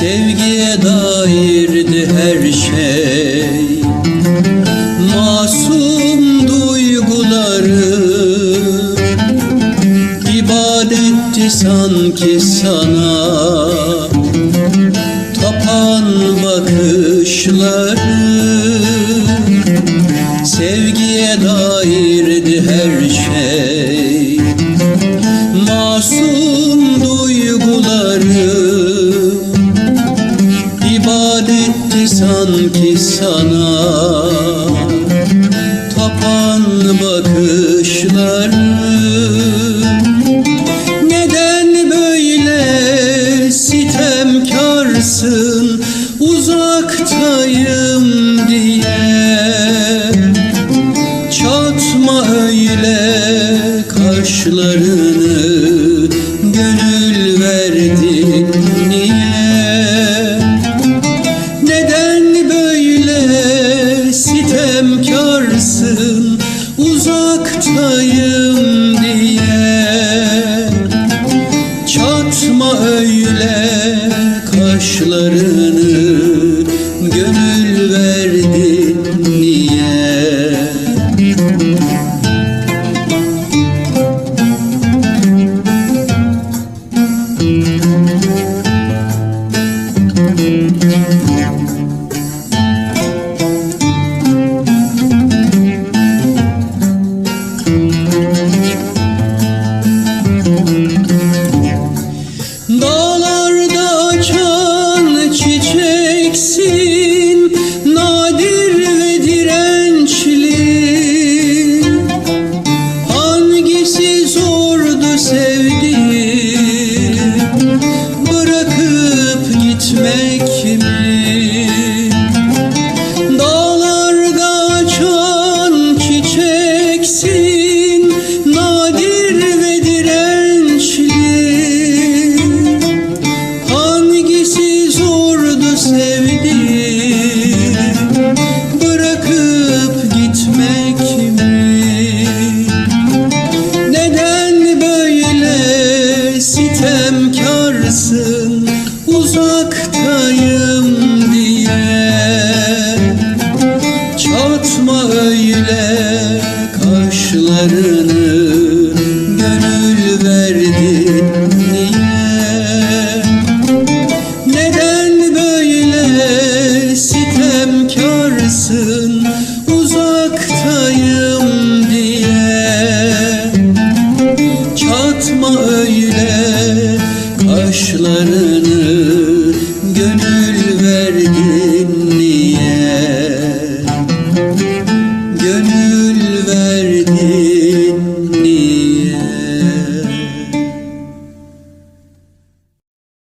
Sevgiye dairdi her şey. Masum duyguları İbadetti sanki sana. Tapan bakışları sana. Tapan bakışları Neden böyle sitemkarsın? Uzaktayım diye Çatma öyle kaşlarını Uzaktayım diye. Çatma öyle kaşlarını çiçeksin Nadir ve dirençli. Hangisi zordu sevdiğim? Bırakıp gitmek mi? Neden böyle sitemkarsın? Uzaktayım diye. Çatma Karına